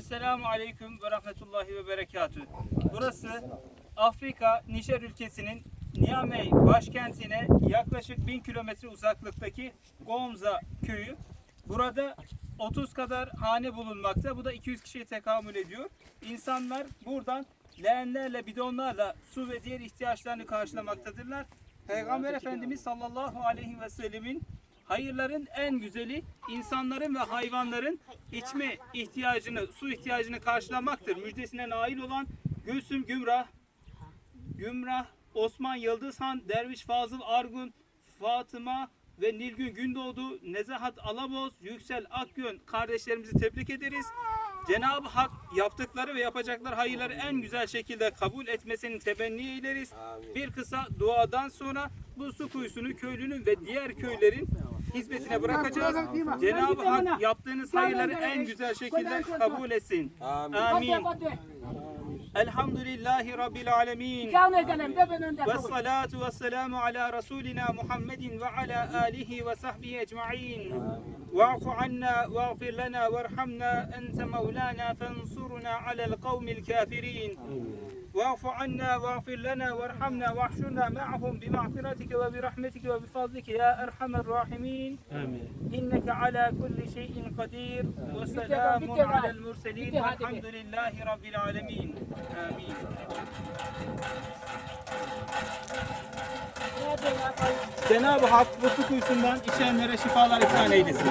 Esselamu Aleyküm ve Rahmetullahi ve Berekatü. Burası Afrika Nijer ülkesinin Niamey başkentine yaklaşık 1000 kilometre uzaklıktaki Gomza köyü. Burada 30 kadar hane bulunmakta. Bu da 200 kişiye tekamül ediyor. İnsanlar buradan leğenlerle, bidonlarla su ve diğer ihtiyaçlarını karşılamaktadırlar. Peygamber Efendimiz sallallahu aleyhi ve sellemin hayırların en güzeli insanların ve hayvanların içme ihtiyacını, su ihtiyacını karşılamaktır. Müjdesine nail olan Gülsüm Gümrah, Gümrah, Osman Yıldızhan, Derviş Fazıl Argun, Fatıma ve Nilgün Gündoğdu, Nezahat Alaboz, Yüksel Akgün kardeşlerimizi tebrik ederiz. Cenab-ı Hak yaptıkları ve yapacakları hayırları en güzel şekilde kabul etmesini temenni ederiz. Bir kısa duadan sonra bu su kuyusunu köylünün ve diğer köylerin hizmetine bırakacağız. Cenab-ı Hak yaptığınız hayırları en güzel şekilde kabul etsin. Amin. Elhamdülillahi Rabbil alemin. Ve salatu ve selamu ala Resulina Muhammedin ve ala alihi ve sahbihi ecma'in. Wa'fu anna wa'fir lana warhamna ente mevlana fansurna alel kavmil kafirin. واعف عنا واغفر لنا وارحمنا واحشرنا معهم بمغفرتك وبرحمتك وبفضلك يا أرحم الراحمين. آمين. إنك على كل شيء قدير وسلام على المرسلين. والحمد لله رب العالمين. آمين. Cenab-ı Hak bu su kuyusundan içenlere şifalar ihsan eylesin.